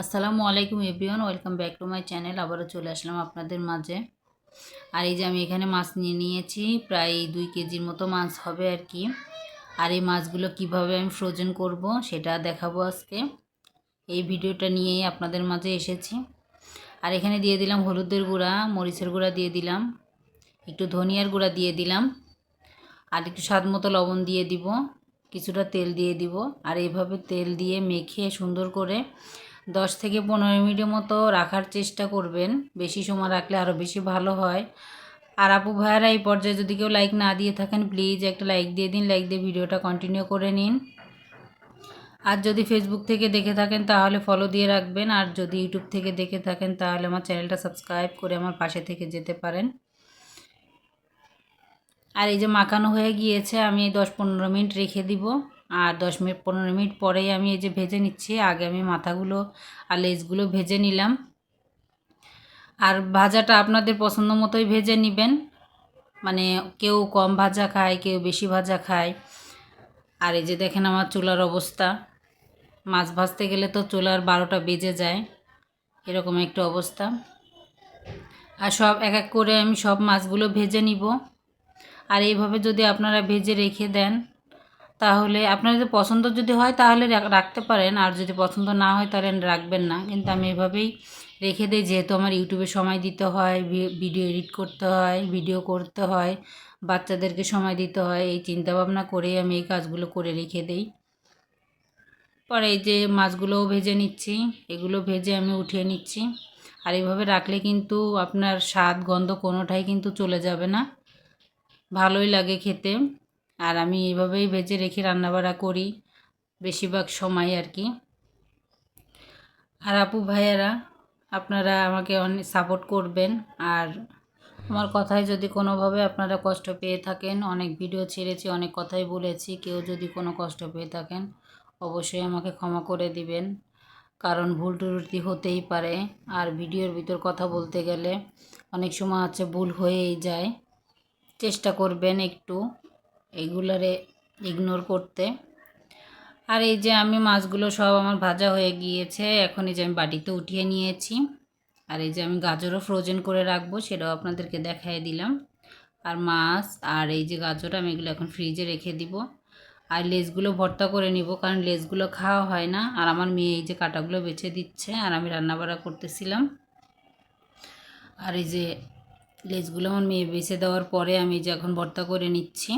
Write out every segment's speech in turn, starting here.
আসসালামু আলাইকুম everyone, welcome back to my channel. আবারও চলে আসলাম আপনাদের মাঝে। আর এই যে আমি এখানে মাছ নিয়ে নিয়েছি, প্রায় দুই কেজির মতো মাছ হবে আর কি। আর এই মাছগুলো কীভাবে আমি ফ্রোজেন করব সেটা দেখাবো আজকে। এই ভিডিওটা নিয়েই আপনাদের মাঝে এসেছি। আর এখানে দিয়ে দিলাম হলুদের গুঁড়া, মরিচের গুঁড়া দিয়ে দিলাম, একটু ধনিয়ার গুঁড়া দিয়ে দিলাম, আর একটু স্বাদ মতো লবণ দিয়ে দিব, কিছুটা তেল দিয়ে দিব। আর এইভাবে তেল দিয়ে মেখে সুন্দর করে দশ থেকে পনেরো মিনিটের মতো রাখার চেষ্টা করবেন। বেশি সময় রাখলে আরও বেশি ভালো হয়। আর আপু ভাইয়ারা, এই পর্যায়ে যদি কেউ লাইক না দিয়ে থাকেন প্লিজ একটা লাইক দিয়ে দিন লাইক দিয়ে ভিডিওটা কন্টিনিউ করে নিন। আর যদি ফেসবুক থেকে দেখে থাকেন, তাহলে ফলো দিয়ে রাখবেন। আর যদি ইউটিউব থেকে দেখে থাকেন, তাহলে আমার চ্যানেলটা সাবস্ক্রাইব করে আমার পাশে থেকে যেতে পারেন। আর এই যে মাখানো হয়ে গিয়েছে, আমি দশ পনেরো মিনিট রেখে দিব। আর দশ মিনিট, পনেরো মিনিট পরেই আমি এই যে ভেজে নিচ্ছি, আগে আমি মাথাগুলো আর লেজগুলো ভেজে নিলাম। আর ভাজাটা আপনাদের পছন্দ মতোই ভেজে নেবেন। মানে কেউ কম ভাজা খায়, কেউ বেশি ভাজা খায়। আর এই যে দেখেন আমার চুলার অবস্থা। মাছ ভাজতে গেলে তো চুলার বারোটা বেজে যায়, এরকম একটা অবস্থা। আর সব এক এক করে আমি সব মাছগুলো ভেজে নিব। আর এইভাবে যদি আপনারা ভেজে রেখে দেন তাহলে আপনার যদি পছন্দ যদি হয় তাহলে রাখতে পারেন। আর যদি পছন্দ না হয় তাহলে রাখবেন না। কিন্তু আমি এভাবেই রেখে দিই, যেহেতু আমার ইউটিউবে সময় দিতে হয় ভিডিও এডিট করতে হয়, ভিডিও করতে হয়, বাচ্চাদেরকে সময় দিতে হয়, এই চিন্তাভাবনা করেই আমি এই কাজগুলো করে রেখে দিই। পরে এই যে মাছগুলোও ভেজে নিচ্ছি, এগুলো ভেজে আমি উঠিয়ে নিচ্ছি। আর এইভাবে রাখলে কিন্তু আপনার স্বাদ, গন্ধ কোনোটাই কিন্তু চলে যাবে না। ভালোই লাগে খেতে। আর আমি এইভাবেই ভেজে রেখে রান্নাবাড়া করি বেশিরভাগ সময় আর কি। আর আপু ভাইয়ারা, আপনারা আমাকে অনেক সাপোর্ট করবেন। আর আমার কথায় যদি কোনোভাবে আপনারা কষ্ট পেয়ে থাকেন, অনেক ভিডিও ছেড়েছি, অনেক কথাই বলেছি, কেউ যদি কোনো কষ্ট পেয়ে থাকেন, অবশ্যই আমাকে ক্ষমা করে দিবেন। কারণ ভুল ত্রুটি হতেই পারে। আর ভিডিওর ভিতর কথা বলতে গেলে অনেক সময় আছে, ভুল হয়েই যায়। চেষ্টা করবেন একটু। এগুলারে ইগনোর করতে। আর এই যে আমি মাছগুলো সব আমার ভাজা হয়ে গিয়েছে, এখন এই যে আমি বাটিতে উঠিয়ে নিয়েছি। আর এই যে আমি গাজরও ফ্রোজেন করে রাখব, সেটাও আপনাদেরকে দেখাই দিলাম। আর মাছ আর এই যে গাজর আমি এগুলো এখন ফ্রিজে রেখে দিব। আর লেসগুলো ভর্তা করে নিব, কারণ লেসগুলো খাওয়া হয় না। আর আমার মেয়ে এই যে কাটাগুলো বেছে দিচ্ছে, আর আমি রান্নাবাড়া করতেছিলাম। আর এই যে লেসগুলো আমার মেয়ে বেছে দেওয়ার পরে আমি যে এখন ভর্তা করে নিচ্ছি।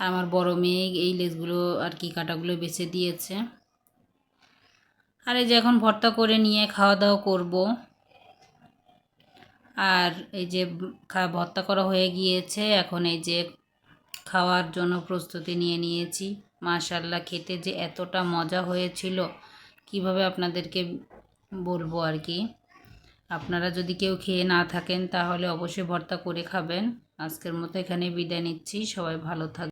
আর আমার বড় মেয়ে এই লেজগুলো আর কি কাটাগুলো বেছে দিয়েছে। আর এই যে এখন ভর্তা করে নিয়ে খাওয়া দাওয়া করব। আর এই যে ভর্তা করা হয়ে গিয়েছে। এখন এই যে খাওয়ার জন্য প্রস্তুতি নিয়ে নিয়েছি। মাশাল্লাহ খেতে যে এতটা মজা হয়েছিল, কীভাবে আপনাদেরকে বলব আর কি? আপনারা যদি কেউ খেয়ে না থাকেন, তাহলে অবশ্যই ভর্তা করে খাবেন। আজকের মতো এখানে বিদায় নিচ্ছি। সবাই ভালো থাক